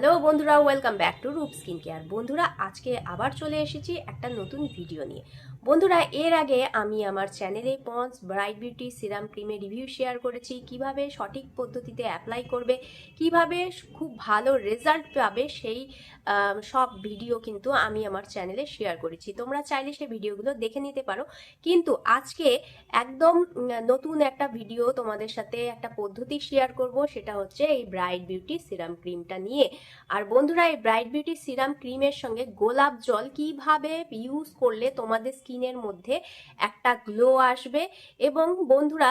Hello বন্ধুরা welcome back to Roop skin care বন্ধুরা, আজকে আবার চলে এসেছি একটা নতুন ভিডিও নিয়ে। বন্ধুরা, এর আগে আমি আমার চ্যানেলে পন্স ব্রাইট বিউটি সিরাম ক্রিমের রিভিউ শেয়ার করেছি। কীভাবে সঠিক পদ্ধতিতে অ্যাপ্লাই করবে, কীভাবে খুব ভালো রেজাল্ট পাবে সেই সব ভিডিও কিন্তু আমি আমার চ্যানেলে শেয়ার করেছি। তোমরা চাইলে সেই ভিডিওগুলো দেখে নিতে পারো। কিন্তু আজকে একদম নতুন একটা ভিডিও তোমাদের সাথে একটা পদ্ধতি শেয়ার করব। সেটা হচ্ছে এই ব্রাইট বিউটি সিরাম ক্রিমটা নিয়ে। আর বন্ধুরা, এই ব্রাইট বিউটি সিরাম ক্রিমের সঙ্গে গোলাপ জল কীভাবে ইউজ করলে তোমাদের স্কিনের মধ্যে একটা গ্লো আসবে? এবং বন্ধুরা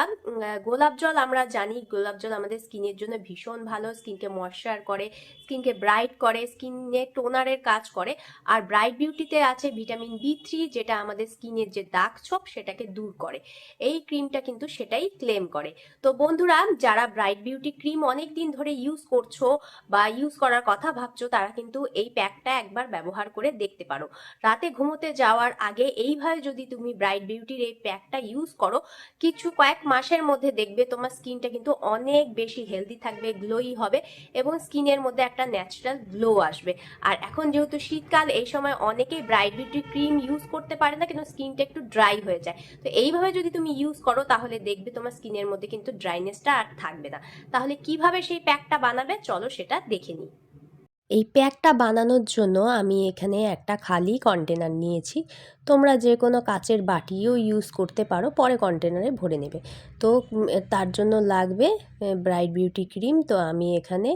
গোলাপ জল আমরা জানি, গোলাপ জল আমাদের স্কিনের জন্য ভীষণ ভালো। স্কিনকে ময়শ্চার করে স্কিনকে ব্রাইট করে স্কিনে টোনারের কাজ করে। আর ব্রাইট বিউটিতে আছে ভিটামিন বি থ্রি যেটা আমাদের স্কিনের যে দাগ ছোপ, সেটাকে দূর করে। এই ক্রিমটা কিন্তু সেটাই ক্লেম করে। তো বন্ধুরা, যারা ব্রাইট বিউটি ক্রিম অনেক দিন ধরে ইউজ করছ বা ইউজ করার কথা ভাবছ, তারা কিন্তু এই প্যাকটা একবার ব্যবহার করে দেখতে পারো। রাতে ঘুমোতে যাওয়ার আগে এইভাবে যদি তুমি ব্রাইট বিউটির এই প্যাকটা ইউজ করো, কিছু কয়েক মাসের মধ্যে দেখবে তোমার স্কিনটা কিন্তু অনেক বেশি হেলদি থাকবে গ্লোই হবে এবং স্কিনের মধ্যে একটা ন্যাচারাল গ্লো আসবে। আর এখন যেহেতু শীতকাল, এই সময় অনেকেই ব্রাইট বিউটি ক্রিম ইউজ করতে পারে না, কিন্তু স্কিনটা একটু ড্রাই হয়ে যায়। তো এইভাবে যদি তুমি ইউজ করো, তাহলে দেখবে তোমার স্কিনের মধ্যে কিন্তু ড্রাইনেসটা আর থাকবে না। তাহলে কীভাবে সেই প্যাকটা বানাবে, চলো সেটা দেখে নিই। এই প্যাকটা বানানোর জন্য আমি এখানে একটা খালি কন্টেনার নিয়েছি। তোমরা যে কোনো কাচের বাটিও ইউজ করতে পারো, পরে কন্টেনারে ভরে নেবে। তো তার জন্য লাগবে ব্রাইট বিউটি ক্রিম তো আমি এখানে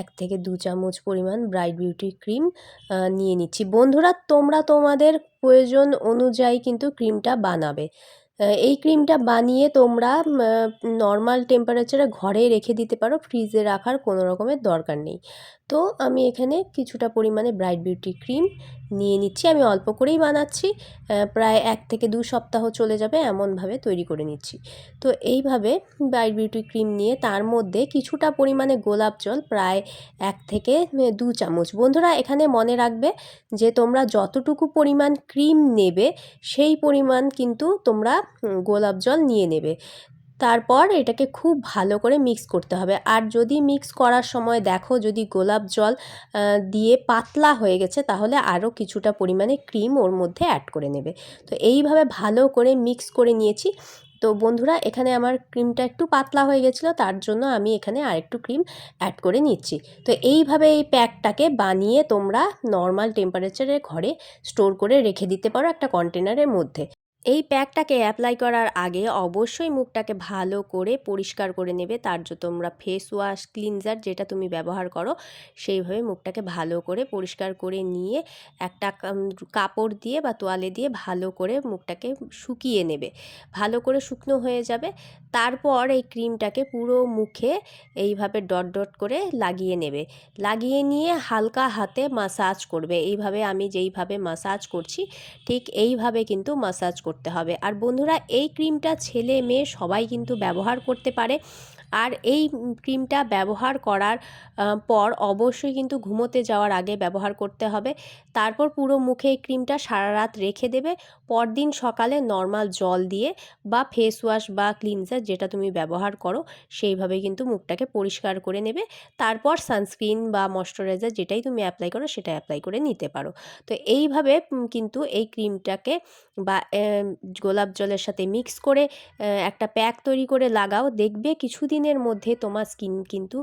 এক থেকে দু চামচ পরিমাণ ব্রাইট বিউটি ক্রিম নিয়ে নিচ্ছি। বন্ধুরা, তোমরা তোমাদের প্রয়োজন অনুযায়ী কিন্তু ক্রিমটা বানাবে। এই ক্রিমটা বানিয়ে তোমরা নর্মাল টেম্পারেচারে ঘরে রেখে দিতে পারো ফ্রিজে রাখার কোনো রকমের দরকার নেই। তো আমি এখানে কিছুটা পরিমাণে ব্রাইট বিউটি ক্রিম নিয়ে নিচ্ছি, আমি অল্প করেই বানাচ্ছি প্রায় এক থেকে দু সপ্তাহ চলে যাবে এমনভাবে তৈরি করে নিচ্ছি। তো এইভাবে ব্রাইট বিউটি ক্রিম নিয়ে তার মধ্যে কিছুটা পরিমাণে গোলাপ জল, প্রায় এক থেকে দু চামচ। বন্ধুরা, এখানে মনে রাখবে যে তোমরা যতটুকু পরিমাণ ক্রিম নেবে, সেই পরিমাণ কিন্তু তোমরা গোলাপ জল নিয়ে নেবে। তারপর এটাকে খুব ভালো করে মিক্স করতে হবে। আর যদি মিক্স করার সময় দেখো যদি গোলাপ জল দিয়ে পাতলা হয়ে গেছে তাহলে আরও কিছুটা পরিমাণে ক্রিম ওর মধ্যে অ্যাড করে নেবে। তো এইভাবে ভালো করে মিক্স করে নিয়েছি। তো বন্ধুরা এখানে আমার ক্রিমটা একটু পাতলা হয়ে গেছিল, তার জন্য আমি এখানে আরেকটু ক্রিম অ্যাড করে নিচ্ছি। তো এইভাবে এই প্যাকটাকে বানিয়ে তোমরা নর্মাল টেম্পারেচারে ঘরে স্টোর করে রেখে দিতে পারো একটা কন্টেনারের মধ্যে। এই প্যাকটাকে অ্যাপ্লাই করার আগে অবশ্যই মুখটাকে ভালো করে পরিষ্কার করে নেবে। তার জন্য তোমরা ফেস ওয়াশ ক্লিনজার যেটা তুমি ব্যবহার করো, সেইভাবে মুখটাকে ভালো করে পরিষ্কার করে নিয়ে একটা কাপড় দিয়ে বা তোয়ালে দিয়ে ভালো করে মুখটাকে শুকিয়ে নেবে। ভালো করে শুকনো হয়ে যাবে। তারপর এই ক্রিমটাকে পুরো মুখে এইভাবে ডট ডট করে লাগিয়ে নেবে। লাগিয়ে নিয়ে হালকা হাতে মাসাজ করবে। এইভাবে আমি যেইভাবে মাসাজ করছি, ঠিক এইভাবে কিন্তু মাসাজ করতে হবে। আর বন্ধুরা এই ক্রিমটা ছেলে মেয়ে সবাই কিন্তু ব্যবহার করতে পারে। আর এই ক্রিমটা ব্যবহার করার পর অবশ্যই কিন্তু ঘুমোতে যাওয়ার আগে ব্যবহার করতে হবে। তারপর পুরো মুখে এই ক্রিমটা সারা রাত রেখে দেবে। পরদিন সকালে নর্মাল জল দিয়ে বা ফেস ওয়াশ বা ক্লিনজার যেটা তুমি ব্যবহার করো, সেইভাবে কিন্তু মুখটাকে পরিষ্কার করে নেবে। তারপর সানস্ক্রিন বা ময়শ্চারাইজার যেটাই তুমি অ্যাপ্লাই করো সেটা অ্যাপ্লাই করে নিতে পারো। তো এইভাবে কিন্তু এই ক্রিমটাকে বা গোলাপ জলের সাথে মিক্স করে একটা প্যাক তৈরি করে লাগাও। দেখবে কিছুদিনের মধ্যে তোমার স্কিন কিন্তু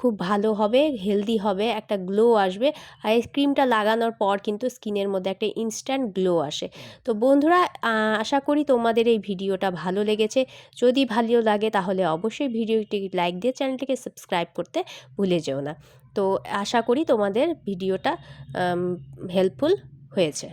খুব ভালো হবে হেলদি হবে, একটা গ্লো আসবে। আর এই ক্রিমটা লাগানোর পর কিন্তু স্কিনের মধ্যে একটা ইনস্ট্যান্ট গ্লো আসে। তো বন্ধুরা আশা করি তোমাদের এই ভিডিওটা ভালো লেগেছে। যদি ভালো লাগে তাহলে অবশ্যই ভিডিওটি লাইক দিয়ে চ্যানেলটিকে সাবস্ক্রাইব করতে ভুলে যেও না। তো আশা করি তোমাদের ভিডিওটা হেল্পফুল হয়েছে।